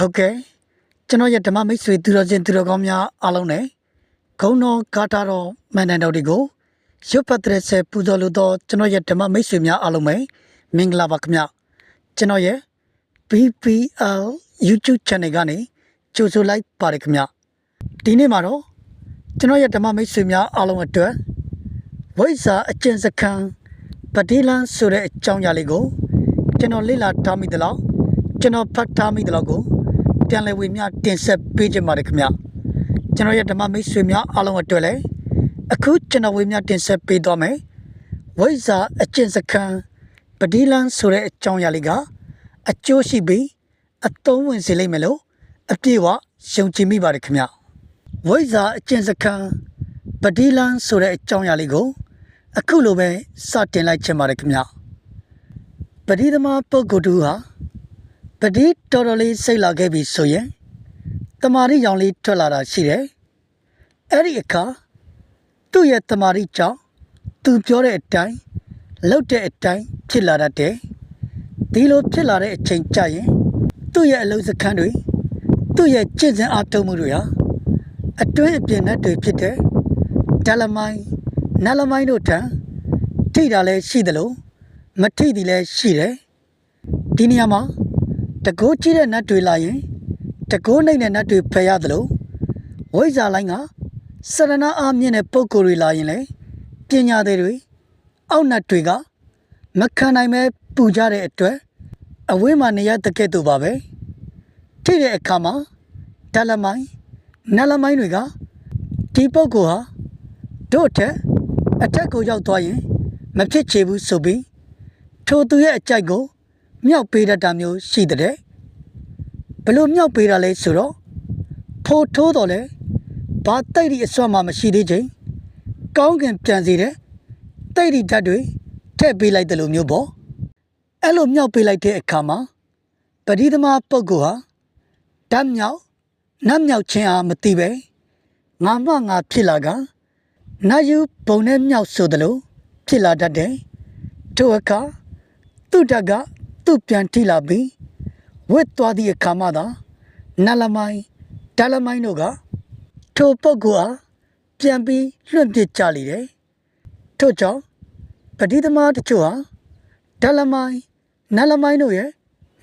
ဟုတ်ကဲ့ကျွန်တော်ရဲ့ဓမ္မမိတ်ဆွေသူတော်ချင်းသူတော်ကောင်းများအားလုံးနဲ့ဂုံတော်ဂါတာတော်မန္တန်တော်တွေကိုရွတ်ပတ်တဲ့ဆက်ပူဇော်လို့တော့ကျွန်တော်ရဲ့ဓမ္မမိတ်ဆွေများအားလုံးပဲမင်္ဂလာပါခင်ဗျကျွန်တော်ရဲ့ BPL YouTube channel ကနေကြိုဆိုလိုက်ပါတယ်ခင်ဗျဒီနေ့မှာတော့ကျွန်တော်ရဲ့ဓမ္မမိတ်ဆွေများအားလုံးအတွက်ဝိဇ္ဇာအကျင့်စခန်းပတိလန်းဆိုတဲ့အကြောင်းအရာလေးကိုကျွန်တော်လေ့လာထားမိသလောက်ကျွန်တော်ဖတ်ထားမိသလောက်ကို ပြန်လည်ဝေမျှတင်ဆက်ပေးကြပါရခင်ဗျကျွန်တော်ရဲ့ဓမ္မမိတ်ဆွေများအားလုံးအတွက်လည်းအခုကျွန်တော်ဝေမျှတင်ဆက်ပေးသွားမယ်ဝိဇ္ဇာအကျင့်စခန်းပတိလန်းဆိုတဲ့အကြောင်းအရာလေးကအကျိုးရှိပြီးအသုံးဝင်စေလိမ့်မယ်လို့အပြည့်အဝယုံကြည်မိပါတယ်ခင်ဗျဝိဇ္ဇာအကျင့်စခန်းပတိလန်းဆိုတဲ့အကြောင်းအရာလေးကိုအခုလိုပဲစတင်လိုက်ချင်ပါတယ်ခင်ဗျပတိသမားပုဂ္ဂိုလ်တူဟာ ပတိတော်တော်လေးစိတ်လာခဲ့ပြီဆိုရင်တမာရီရောင်လေးထွက်လာတာရှိတယ်။အဲ့ဒီအခါသူ့ရဲ့တမာရီကြောင့်သူပြောတဲ့အတိုင်းလှုပ်တဲ့အတိုင်းဖြစ်လာတတ်တယ်။ဒီလိုဖြစ်လာတဲ့အချိန်ကြရင်သူ့ရဲ့အလုံးစခန်းတွေသူ့ရဲ့ကြင်စင်အားထုတ်မှုတွေဟာအတွင်းအပြင်နဲ့တွေဖြစ်တဲ့ဒလမိုင်းနလမိုင်းတို့ထံထိတာလည်းရှိတယ်လို့မထိသည်လည်းရှိတယ်။ဒီနေရာမှာ တကိုးကြီးတဲ့နတ်တွေလာရင်တကိုးနှိမ့်တဲ့နတ်တွေဖယ်ရသလိုဝိဇ္ဇာလိုင်းကစရဏအားမြင့်တဲ့ပုံကိုယ်တွေလာရင်လေပညာသည်တွေအောက်နတ်တွေကမခံနိုင်ပဲပူကြတဲ့အတွက်အဝေးမှာနေရတဲ့ကဲ့သို့ပါပဲထိတဲ့အခါမှာဒလမိုင်းနလမိုင်းတွေကဒီပုံကိုဟာတို့အထက်အထက်ကိုရောက်သွားရင် မဖြစ်ချေဘူးဆိုပြီးထိုသူရဲ့အကြိုက်ကို မြောက်ပေးတတ်တာမျိုးရှိတဲ့ဘယ်လို့မြောက်ပေးတာလဲဆိုတော့ဖိုးထိုးတော့လဲဘာတိတ်ဒီအစွမ်းမှမရှိသေးချိန်ကောင်းကင်ပြန်စီတဲ့တိတ်ဒီဓာတ်တွေထည့်ပေးလိုက်တယ်လို့မျိုးပေါ့အဲ့လိုမြောက်ပေးလိုက်တဲ့အခါမှာပရိသမာပုဂ္ဂိုလ်ဟာဓာတ်မြောက်နတ်မြောက်ခြင်းအားမသိပဲငါမှငါဖြစ်လာကနတ်ယူဘုံနဲ့မြောက်ဆိုတယ်လို့ဖြစ်လာတတ်တယ်ထိုအခါသူ့ဓာတ်က သူ့ပြန်ထိလာပြီးဝစ်သွားသည့်အခါမှသာနလမိုင်းဒလမိုင်းတို့ကထိုပုဂ္ဂိုလ်အားပြန်ပြီးလွှင့်ပစ်ကြလေတယ်ထို့ကြောင့်ပဋိသမားတချို့ဟာဒလမိုင်းနလမိုင်းတို့ရဲ့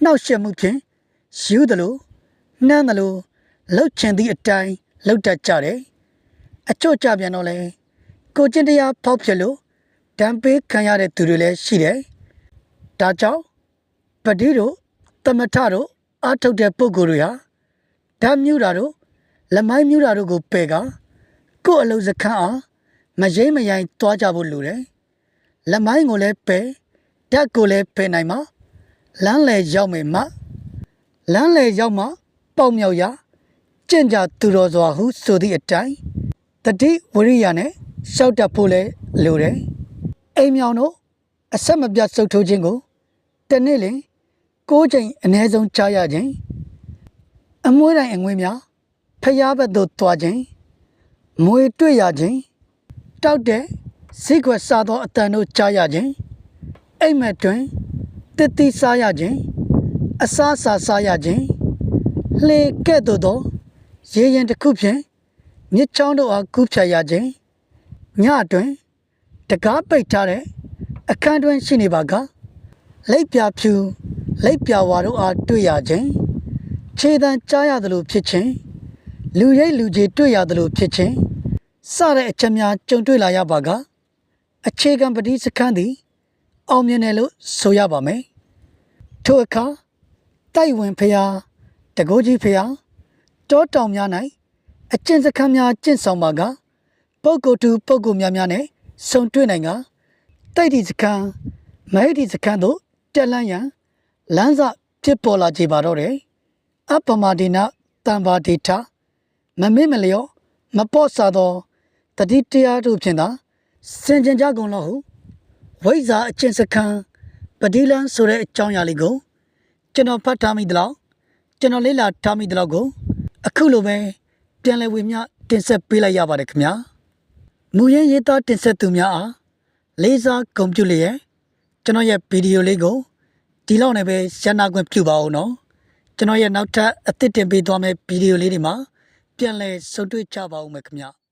နှောက်ယှက်မှုဖြင့်ယူသလိုနှမ်းသလိုလှုပ်ချင်သည့်အတိုင်းလှုပ်တတ်ကြတယ်အချို့ကြပြန်တော့လဲကိုကျင့်တရားဖောက်ဖြစ်လို့ဒံပေးခံရတဲ့သူတွေလည်းရှိတယ်ဒါကြောင့် ပတိတို့တမထတို့အာထုတ်တဲ့ပုံကိုယ်တွေဟာဓာတ်မြူတာတို့လမိုင်းမြူတာတို့ကိုပယ်ကကိုယ့်အလုံးစခန်းအားမရိမ့်မရိုင်းသွားကြဖို့လိုတယ်။လက်မိုင်းကိုလည်းပယ်ဓာတ်ကိုလည်းပယ်နိုင်မှာလမ်းလေရောက်မယ်မလမ်းလေရောက်မှပေါက်မြောက်ရကြင့်ကြသူတော်စွာဟုဆိုသည့်အတိုင်းတတိဝရိယနဲ့ရှောက်တတ်ဖို့လဲလိုတယ်။အိမ်မြောင်တို့အဆက်မပြတ်စုပ်ထိုးခြင်းကိုတနေ့လင် ၉ချိန်အ ਨੇ ဆုံးကြားရခြင်းအမွှေးတိုင်းအငွေးများဖျားဘက်သို့သွားခြင်းမွေတွေ့ရခြင်းတောက်တဲ့စိတ်ခွက်စားသောအတန်တို့ကြားရခြင်းအိမ်မက်တွင်တစ်တိစားရခြင်းအစားအစာစားရခြင်းလှေကဲ့သို့သောရေရင်တစ်ခုဖြင့်မြစ်ချောင်းတို့အားကူးဖြတ်ရခြင်းညအတွင်တကားပိတ်ထားတဲ့အခန်းတွင်ရှိနေပါကလိပ်ပြဖြူ လိပ်ပြဝါတို့အားတွေ့ရခြင်းခြေတံကြားရသလိုဖြစ်ခြင်းလူရိတ်လူကြီးတွေ့ရသလိုဖြစ်ခြင်းစတဲ့အချက်များကြုံတွေ့လာရပါကအခြေခံပတိစခန်းသည် အောင်မြင်တယ်လို့ဆိုရပါမယ်ထိုအခါတိုက်ဝင်ဖျားတကိုးကြီးဖျားတောတောင်များ၌အကျင့်စခန်းများကျင့်ဆောင်ပါကပုဂ္ဂိုလ်တူပုဂ္ဂိုလ်များများနဲ့ဆုံတွေ့နိုင်ကတိုက်ဒီစခန်းမဲဒီစခန်းတို့တက်လန်းရန် လမ်းစဖြစ်ပေါ်လာကြပါတော့တယ်အပမဒေနတံပါဒေတာမမေ့မလျော့မပေါ့ဆာသောတတိတရားတို့ဖြင့်သာစင်ကြင်ကြကုန်လို့ဟုဝိဇာအချင်းစခန်းပတိလန်းဆိုတဲ့အကြောင်းအရာလေးကိုကျွန်တော်ဖတ်ထားမိသလောက်ကျွန်တော်လေ့လာထားမိသလောက်ကိုအခုလိုပဲပြန်လည်ဝေမျှတင်ဆက်ပေးလိုက်ရပါတယ်ခင်ဗျာမူရင်းရေးသားတင်ဆက်သူများအားလေးစားဂုဏ်ပြုလျက်ကျွန်တော်ရဲ့ဗီဒီယိုလေးကို ဒီလောက်နဲ့ပဲရှင်းနာခွင့်ပြုပါအောင်နော်ကျွန်တော်ရဲ့နောက်ထပ်အသစ်တင်ပေးသွားမယ့်ဗီဒီယိုလေးတွေမှာပြန်လည်ဆုံတွေ့ကြပါဦးမယ်ခင်ဗျာ။